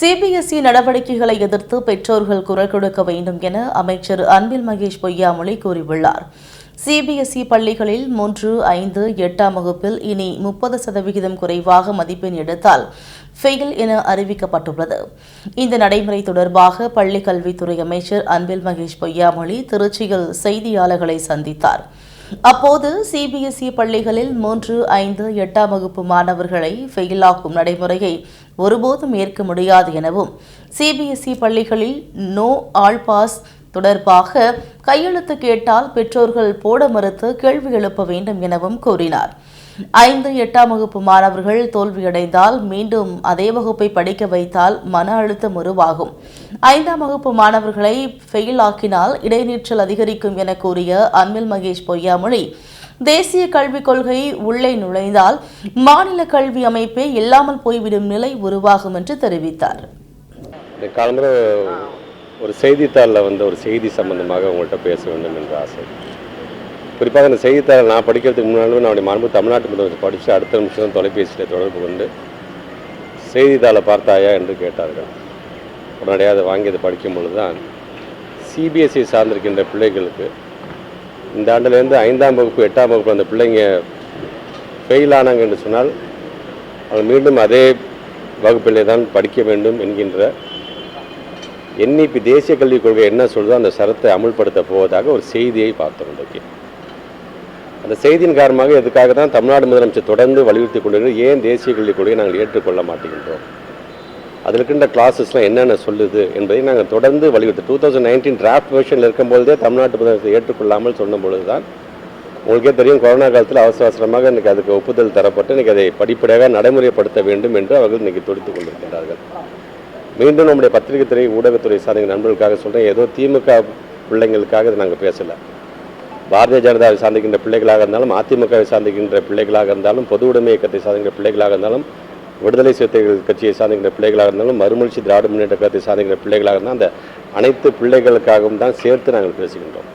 CBSE நடவடிக்கைகளை எதிர்த்து பெற்றோர்கள் குரல் கொடுக்க வேண்டும் என அமைச்சர் அன்பில் மகேஷ் பொய்யாமொழி கூறியுள்ளார். சிபிஎஸ்இ பள்ளிகளில் மூன்று ஐந்து எட்டாம் வகுப்பில் இனி முப்பது சதவிகிதம் குறைவாக மதிப்பெண் எடுத்தால் ஃபெயில் என அறிவிக்கப்பட்டுள்ளது. இந்த நடைமுறை தொடர்பாக பள்ளிக் கல்வித்துறை அமைச்சர் அன்பில் மகேஷ் பொய்யாமொழி திருச்சியில் செய்தியாளர்களை சந்தித்தார். அப்போது சிபிஎஸ்இ பள்ளிகளில் மூன்று ஐந்து எட்டாம் வகுப்பு மாணவர்களை ஃபெயிலாக்கும் நடைமுறையை ஒருபோதும் ஏற்க முடியாது எனவும் சிபிஎஸ்இ பள்ளிகளில் நோ ஆல் பாஸ் தொடர்பாக கையெழுத்து கேட்டால் பெற்றோர்கள் போட மறுத்து கேள்வி எழுப்ப வேண்டும் எனவும் கூறினார். ஐந்து எட்டாம் வகுப்பு மாணவர்கள் தோல்வியடைந்தால் மீண்டும் அதே வகுப்பை படிக்க வைத்தால் மன அழுத்தம் உருவாகும். ஐந்தாம் வகுப்பு மாணவர்களை ஃபெயில் ஆக்கினால் இடைநீச்சல் அதிகரிக்கும் என கூறிய அன்பில் மகேஷ் பொய்யாமொழி தேசிய கல்விக் கொள்கை உள்ளே நுழைந்தால் மாநில கல்வி அமைப்பே இல்லாமல் போய்விடும் நிலை உருவாகும் என்று தெரிவித்தார். ஒரு செய்தித்தாளில் வந்து ஒரு செய்தி சம்பந்தமாக உங்கள்கிட்ட பேச வேண்டும் என்ற ஆசை. குறிப்பாக அந்த செய்தித்தாளை நான் படிக்கிறதுக்கு முன்னாலும் நான் அப்படி மாண்பு தமிழ்நாட்டு முதலமைச்சர் படித்து அடுத்த நிமிஷம் தொலைபேசியில் தொடர்பு கொண்டு செய்தித்தாளை பார்த்தாயா என்று கேட்டார்கள். உடனடியாக அதை வாங்கி அதை படிக்கும் பொழுது தான் சிபிஎஸ்சி சார்ந்திருக்கின்ற பிள்ளைகளுக்கு இந்த ஆண்டுலேருந்து ஐந்தாம் வகுப்பு எட்டாம் வகுப்பு அந்த பிள்ளைங்க ஃபெயில் ஆனாங்க என்று சொன்னால் அவங்க மீண்டும் அதே வகுப்பிலே தான் படிக்க வேண்டும் என்கின்ற என்இபி தேசிய கல்விக் கொள்கை என்ன சொல்லுதோ அந்த சரத்தை அமுல்படுத்த போவதாக ஒரு செய்தியை பார்த்தோம் இன்றைக்கு. அந்த செய்தியின் காரணமாக எதுக்காக தான் தமிழ்நாடு முதலமைச்சர் தொடர்ந்து வலியுறுத்தி கொண்டிருக்கிறது ஏன் தேசிய கல்விக் கொள்கையை நாங்கள் ஏற்றுக்கொள்ள மாட்டேங்கின்றோம் அதில் இருக்கின்ற கிளாஸஸ்லாம் என்னென்ன சொல்லுது என்பதை நாங்கள் தொடர்ந்து வலியுறுத்தி டூ தௌசண்ட் நைன்டீன் டிராஃப்ட் வெர்ஷனில் இருக்கும்போதே தமிழ்நாட்டு முதலமைச்சர் ஏற்றுக்கொள்ளாமல் சொன்ன பொழுது தான் உங்களுக்கே தெரியும் கொரோனா காலத்தில் அவசர அவசரமாக இன்றைக்கி அதுக்கு ஒப்புதல் தரப்பட்டு இன்றைக்கி அதை படிப்படியாக நடைமுறைப்படுத்த வேண்டும் என்று அவர்கள் இன்றைக்கி துடித்துக் கொண்டிருக்கிறார்கள் மீண்டும் நம்முடைய பத்திரிகை துறை ஊடகத்துறை சார்ந்த நண்பர்களுக்காக சொல்கிறேன் ஏதோ திமுக பிள்ளைங்களுக்காக இதை நாங்கள் பேசலை. பாரதிய ஜனதாவை சார்ந்திக்கின்ற பிள்ளைகளாக இருந்தாலும் அதிமுகவை சார்ந்திக்கின்ற பிள்ளைகளாக இருந்தாலும் பொது உடைமை இயக்கத்தை சார்ந்திருக்கிற பிள்ளைகளாக இருந்தாலும் விடுதலை சிறுத்தைகள் கட்சியை சார்ந்திக்கின்ற பிள்ளைகளாக இருந்தாலும் மறுமலர்ச்சி திராவிட முன்னேற்ற கழகத்தை சார்ந்திருக்கிற பிள்ளைகளாக இருந்தால் அந்த அனைத்து பிள்ளைகளுக்காகவும் தான் சேர்த்து நாங்கள் பேசுகின்றோம்.